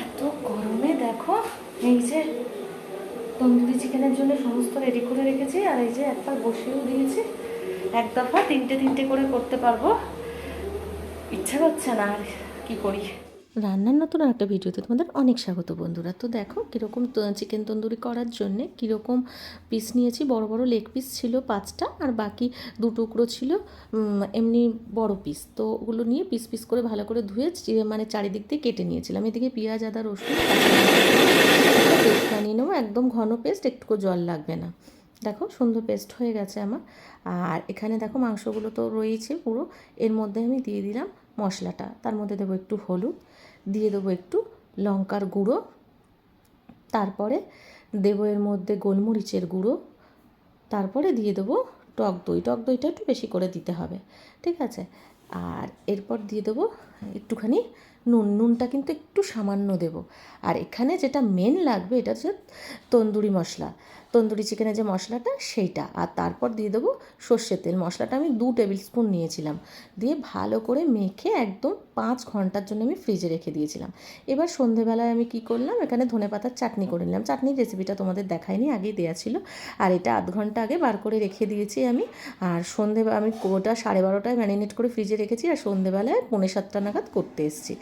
এত গরমে দেখো, এই যে তন্দুরি চিকেনের জন্য সমস্ত রেডি করে রেখেছি, আর এই যে একবার বসেও দিয়েছি। এক দফা তিনটে তিনটে করে করতে পারব। ইচ্ছা করছে না আর কি করি। রান্নার নতুন একটা ভিডিওতে তোমাদের অনেক স্বাগত বন্ধুরা। তো দেখো কীরকম চিকেন তন্দুরি করার জন্যে কীরকম পিস নিয়েছি। বড় বড় লেগ পিস ছিল পাঁচটা আর বাকি দু টুকরো ছিল এমনি বড় পিস তো ওগুলো নিয়ে পিস পিস করে ভালো করে ধুয়ে মানে চারিদিক দিয়ে কেটে নিয়েছিলাম। এদিকে পেঁয়াজ, আদা, রসুন, পেস্ট বানিয়ে নেব। একদম ঘন পেস্ট, একটুকু জল লাগবে না। দেখো সুন্দর পেস্ট হয়ে গেছে আমার। আর এখানে দেখো মাংসগুলো তো রয়েছে পুরো। এর মধ্যে আমি দিয়ে দিলাম মশলাটা। তার মধ্যে দেবো একটু হলুদ দিয়ে দেবো একটু লঙ্কার গুঁড়ো। তারপরে দেবো এর মধ্যে গোলমরিচের গুঁড়ো। তারপরে দিয়ে দেবো টক দই। টক দইটা একটু বেশি করে দিতে হবে, ঠিক আছে? আর এরপর দিয়ে দেবো একটুখানি নুন। নুনটা কিন্তু একটু সামান্য দেব। আর এখানে যেটা মেন লাগবে এটা হচ্ছে তন্দুরি মশলা। তন্দুরি চিকেনের যে মশলাটা, সেইটা। আর তারপর দিয়ে দেবো সর্ষের তেল। মশলাটা আমি দু টেবিল স্পুন নিয়েছিলাম। দিয়ে ভালো করে মেখে একদম পাঁচ ঘণ্টার জন্য আমি ফ্রিজে রেখে দিয়েছিলাম। এবার সন্ধেবেলায় আমি কি করলাম? এখানে ধনে পাতার চাটনি করে নিলাম। চাটনির রেসিপিটা তোমাদের দেখায়নি আগেই দেওয়া ছিল। আর এটা আধ ঘণ্টা আগে বার করে রেখে দিয়েছি আমি। আর সন্ধে, আমি ওটা সাড়ে বারোটায় ম্যারিনেট করে ফ্রিজে রেখেছি আর সন্ধেবেলায় পৌনে সাতটা নাগাদ করতে এসেছি।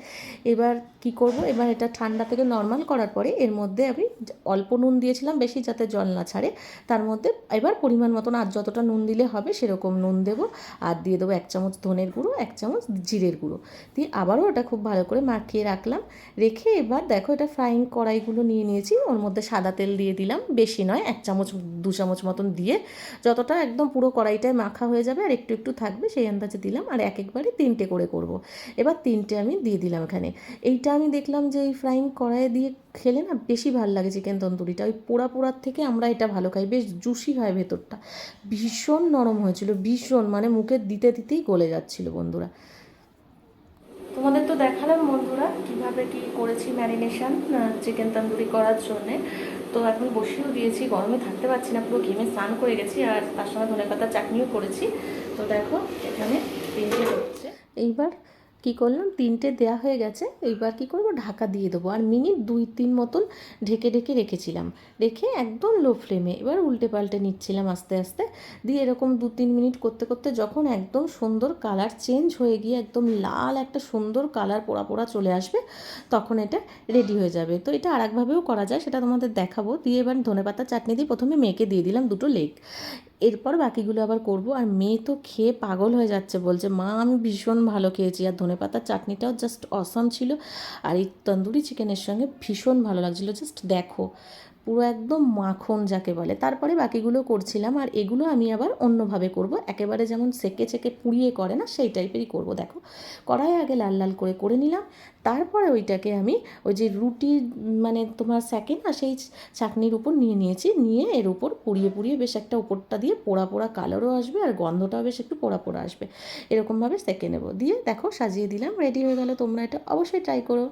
এবার কি করব? এবার এটা ঠান্ডা থেকে নর্মাল করার পরে এর মধ্যে আমি অল্প নুন দিয়েছিলাম বেশি যাতে জল না ছাড়ে, তার মধ্যে এবার পরিমাণ মতন আর যতটা নুন দিলে হবে সেরকম নুন দেবো। আর দিয়ে দেবো এক চামচ ধনের গুঁড়ো, এক চামচ জিরের গুঁড়ো। দিয়ে আবারও ওটা খুব ভালো করে মাখিয়ে রাখলাম। রেখে এবার দেখো এটা ফ্রাইং কড়াইগুলো নিয়ে নিয়েছি, ওর মধ্যে সাদা তেল দিয়ে দিলাম, বেশি নয়, এক চামচ, দু চামচ মতন দিয়ে। যতটা একদম পুরো কড়াইটায় মাখা হয়ে যাবে আর একটু একটু থাকবে, সেই আন্দাজে দিলাম আর এক একবারে তিনটে করে করব। এবার তিনটে আমি দিয়ে দিলাম এখানে। এইটা আমি দেখলাম যে এই ফ্রাইং কড়াইয়ে দিয়ে খেলে না বেশি ভালো লাগে চিকেন তন্দুরিটা। ওই পোড়া পোড়ার থেকে আমরা এটা ভালো খাই বেশ জুসি হয় ভেতরটা। ভীষণ নরম হয়েছিল, ভীষণ মানে মুখে দিতে দিতেই গলে যাচ্ছিল বন্ধুরা। তোমাদের তো দেখালাম বন্ধুরা কীভাবে কি করেছি ম্যারিনেশন চিকেন তন্দুরি করার জন্যে। তো এখন বসিয়েও দিয়েছি, গরমে থাকতে পারছি না, পুরো ঘেমে স্নান করে গেছি আর তার সঙ্গে ধনে পাতা চাটনিও করেছি। তো দেখো, এখানে এইবার কি করলাম? তিনটে দেয়া হয়ে গেছে, এইবার কি করব? ঢাকা দিয়ে দেবো। আর মিনিট দুই তিন মতন ঢেকে ঢেকে রেখেছিলাম। রেখে একদম লো ফ্লেমে এবার উল্টে পাল্টে নিচ্ছিলাম আস্তে আস্তে। দিয়ে এরকম দু তিন মিনিট করতে করতে যখন একদম সুন্দর কালার চেঞ্জ হয়ে গিয়ে একদম লাল একটা সুন্দর কালার পোড়া পোড়া চলে আসবে, তখন এটা রেডি হয়ে যাবে। তো এটা আরেকভাবেও করা যায়, সেটা তোমাদের দেখাবো। দিয়ে এবার ধনেপাতা চাটনি দিয়ে প্রথমে মেয়েকে দিয়ে দিলাম দুটো লেগ এরপর বাকিগুলো আবার করব। আর মেয়ে তো খেয়ে পাগল হয়ে যাচ্ছে বলছে, মা, আমি ভীষণ ভালো খেয়েছি। আর ধনে পাতার চাটনিটাও জাস্ট অসম ছিল। আর এই তন্দুরি চিকেনের সঙ্গে ভীষণ ভালো লাগছিল। জাস্ট দেখো। পুরো একদম মাখন যাকে বলে। তারপরে বাকিগুলো করছিলাম আর এগুলো আমি আবার অন্যভাবে করব। একেবারে যেমন সেকে সেকে পুড়িয়ে করে না, সেই টাইপেরই করব, দেখো। কড়াই আগে লাল লাল করে করে নিলাম। তারপরে ওইটাকে আমি ওই যে রুটি মানে তোমার সেকে না, সেই চাটনির উপর নিয়ে নিয়েছি। নিয়ে এর উপর পুড়িয়ে পুড়িয়ে বেশ একটা উপরটা দিয়ে পোড়া পোড়া কালারও আসবে আর গন্ধটাও বেশ একটু পোড়া পোড়া আসবে। এরকমভাবে সেকে নেব। দিয়ে দেখো সাজিয়ে দিলাম রেডি হয়ে গেলে। তোমরা এটা অবশ্যই ট্রাই করো।